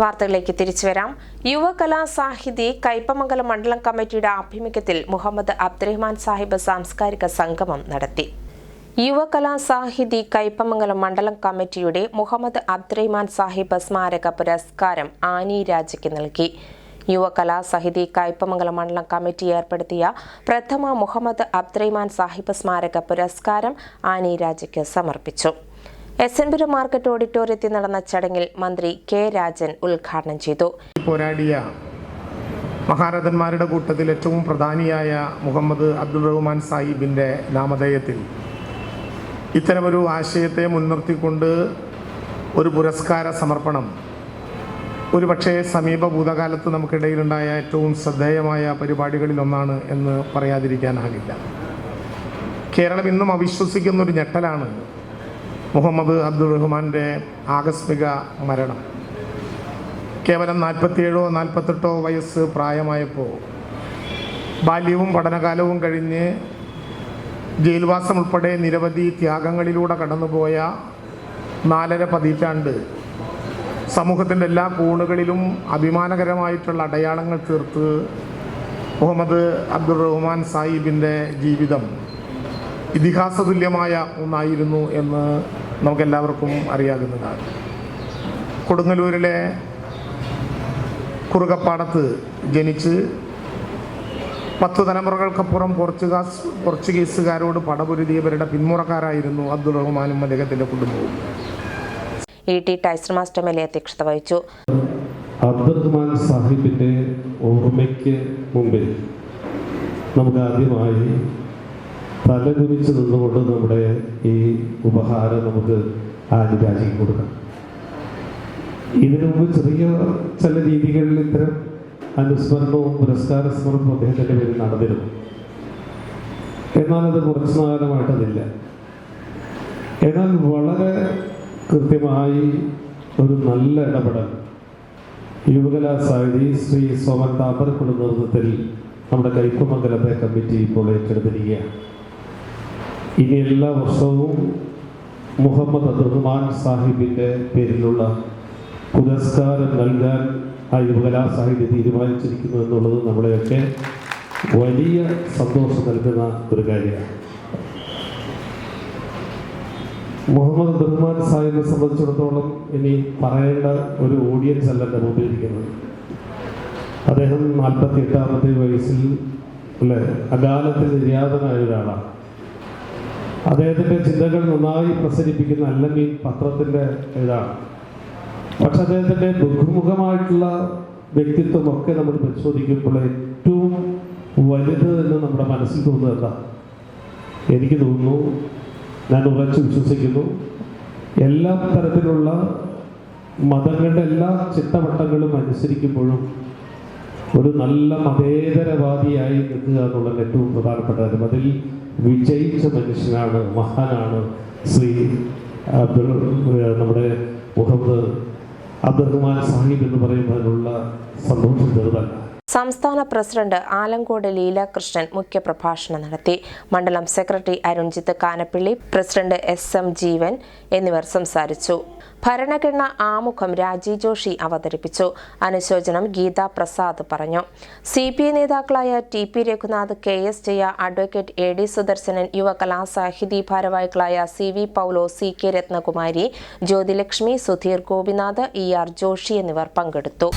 വാർത്തകളിലേക്ക് തിരിച്ചു വരാം. യുവകലാ സാഹിതി കയ്പമംഗലം മണ്ഡലം കമ്മിറ്റിയുടെ ആഭിമുഖ്യത്തിൽ മുഹമ്മദ് അബ്ദുറഹ്മാൻ സാഹിബ് സാംസ്കാരിക സംഗമം നടത്തി. യുവകലാ സാഹിതി കൈപ്പമംഗലം മണ്ഡലം കമ്മിറ്റിയുടെ മുഹമ്മദ് അബ്ദുറഹ്മാൻ സാഹിബ് സ്മാരക പുരസ്കാരം ആനി രാജയ്ക്ക് നൽകി. യുവകലാ സാഹിതി കയ്പമംഗലം മണ്ഡലം കമ്മിറ്റി ഏർപ്പെടുത്തിയ പ്രഥമ മുഹമ്മദ് അബ്ദുറഹ്മാൻ സാഹിബ് സ്മാരക പുരസ്കാരം ആനി രാജയ്ക്ക് സമർപ്പിച്ചു. എസ് എൻ പുര മാർക്കറ്റ് ഓഡിറ്റോറിയത്തിൽ നടന്ന ചടങ്ങിൽ മന്ത്രി കെ രാജൻ ഉദ്ഘാടനം ചെയ്തു. പോരാടിയ മഹാരഥന്മാരുടെ കൂട്ടത്തിൽ ഏറ്റവും പ്രധാനിയായ മുഹമ്മദ് അബ്ദുൾ റഹ്മാൻ സാഹിബിന്റെ നാമധേയത്തിൽ ഇത്തരമൊരു ആശയത്തെ മുൻനിർത്തിക്കൊണ്ട് ഒരു പുരസ്കാര സമർപ്പണം ഒരു പക്ഷേ സമീപ ഭൂതകാലത്ത് നമുക്കിടയിലുണ്ടായ ഏറ്റവും ശ്രദ്ധേയമായ പരിപാടികളിലൊന്നാണ് എന്ന് പറയാതിരിക്കാനാകില്ല. കേരളം ഇന്നും അവിശ്വസിക്കുന്നൊരു ഞെട്ടലാണ് മുഹമ്മദ് അബ്ദുൾ റഹ്മാന്റെ ആകസ്മിക മരണം. കേവലം നാൽപ്പത്തിയേഴോ നാൽപ്പത്തെട്ടോ വയസ്സ് പ്രായമായപ്പോൾ ബാല്യവും പഠനകാലവും കഴിഞ്ഞ് ജയിൽവാസം ഉൾപ്പെടെ നിരവധി ത്യാഗങ്ങളിലൂടെ കടന്നുപോയ നാലര പതിറ്റാണ്ട് സമൂഹത്തിന്റെ എല്ലാ കോണുകളിലും അഭിമാനകരമായിട്ടുള്ള അടയാളങ്ങൾ തീർത്ത് മുഹമ്മദ് അബ്ദുൾ റഹ്മാൻ സാഹിബിന്റെ ജീവിതം ഇതിഹാസതുല്യമായ ഒന്നായിരുന്നു എന്ന് നമുക്കെല്ലാവർക്കും അറിയാവുന്നതാണ്. കൊടുങ്ങല്ലൂരിലെ കുറുകപ്പാടത്ത് ജനിച്ച് പത്ത് തലമുറകൾക്കപ്പുറം പോർച്ചുഗാസ് പോർച്ചുഗീസുകാരോട് പടപൊരുതിയവരുടെ പിന്മുറക്കാരായിരുന്നു അബ്ദുൾ റഹ്മാനും അദ്ദേഹത്തിന്റെ കുടുംബവും. E T Taison master M L A അധ്യക്ഷത വഹിച്ചു. അബ്ദുറഹ്മാൻ സാഹിബിന്റെ ഓർമ്മയ്ക്ക് മുമ്പിൽ നമുക്ക് ആദ്യമായി തലകുനിച്ച് നിന്നുകൊണ്ട് നമ്മുടെ ഈ ഉപഹാരം നമുക്ക് ആനുരാജിക്ക് കൊടുക്കാം. ഇതിനു മുമ്പ് ചെറിയ ചില രീതികളിൽ ഇത്തരം അനുസ്മരണവും പുരസ്കാര സ്മരണവും അദ്ദേഹത്തിന്റെ പേരിൽ നടന്നിരുന്നു. എന്നാൽ അത് കുറച്ചു നാലമായിട്ടതില്ല എന്നാൽ വളരെ കൃത്യമായി ഒരു നല്ല ഇടപെടൽ യുവകലാ സാഹിതി ശ്രീ സോമൻ താമരക്കുള്ള നേതൃത്വത്തിൽ നമ്മുടെ കൈപ്പമംഗലത്തെ കമ്മിറ്റി ഇപ്പോൾ ഏറ്റെടുത്തിരിക്കുകയാണ്. ഇനി എല്ലാ വർഷവും മുഹമ്മദ് അബ്ദുറഹ്മാൻ സാഹിബിന്റെ പേരിലുള്ള പുരസ്കാരം നൽകാൻ ആ യുവകലാ സാഹിത്യ തീരുമാനിച്ചിരിക്കുന്നു എന്നുള്ളത് നമ്മളെയൊക്കെ വലിയ സന്തോഷം നൽകുന്ന ഒരു കാര്യമാണ്. മുഹമ്മദ് അബ്ദുറഹ്മാൻ സാഹിബിനെ സംബന്ധിച്ചിടത്തോളം ഇനി പറയേണ്ട ഒരു ഓഡിയൻസ് അല്ല എന്റെ മുമ്പിൽ ഇരിക്കുന്നത് അദ്ദേഹം നാൽപ്പത്തി എട്ടാമത്തെ വയസ്സിൽ അല്ലെ അകാലത്തിൽ നിര്യാതനായ ഒരാളാണ്. അദ്ദേഹത്തിന്റെ ചിന്തകൾ നന്നായി പ്രസരിപ്പിക്കുന്ന അല്ലമീൻ പത്രത്തിന്റെ ഇതാണ് പക്ഷെ അദ്ദേഹത്തിന്റെ ബഹുമുഖമായിട്ടുള്ള വ്യക്തിത്വമൊക്കെ നമ്മൾ പരിശോധിക്കുമ്പോൾ ഏറ്റവും വലുത് എന്ന് നമ്മുടെ മനസ്സിൽ തോന്നുന്നത് എന്താ? എനിക്ക് തോന്നുന്നു ഞാൻ ഉറച്ചു വിശ്വസിക്കുന്നു എല്ലാ തരത്തിലുള്ള മതങ്ങളുടെ എല്ലാ ചിട്ടവട്ടങ്ങളും അനുസരിക്കുമ്പോഴും ഒരു നല്ല മതേതരവാദിയായി നിൽക്കുക എന്നുള്ളത് ഏറ്റവും പ്രധാനപ്പെട്ട അതിൽ വിജയിച്ച മനുഷ്യനാണ് മഹാനാണ് ശ്രീ അബ്ദുൾ നമ്മുടെ മുഹമ്മദ് അബ്ദുറഹ്മാൻ സാഹിബ് എന്ന് പറയുമ്പോൾ അതിനുള്ള സന്തോഷം ചെറുതല്ല. സംസ്ഥാന പ്രസിഡന്റ് ആലങ്കോട് ലീലാകൃഷ്ണൻ മുഖ്യപ്രഭാഷണം നടത്തി. മണ്ഡലം secretary Arunjith Kanappilly president S M Jeevan എന്നിവർ സംസാരിച്ചു. ഭരണഘടന ആമുഖം രാജി ജോഷി അവതരിപ്പിച്ചു. അനുശോചനം ഗീതാ പ്രസാദ് പറഞ്ഞു. സി പി ഐ നേതാക്കളായ T P Raghunath K S Jaya advocate A D Sudarsanan Yuvakalasahithi ഭാരവാഹികളായ C V Paulo C K Rathnakumari Jyothilakshmi Sudheer Gopinath E R Joshy എന്നിവർ പങ്കെടുത്തു.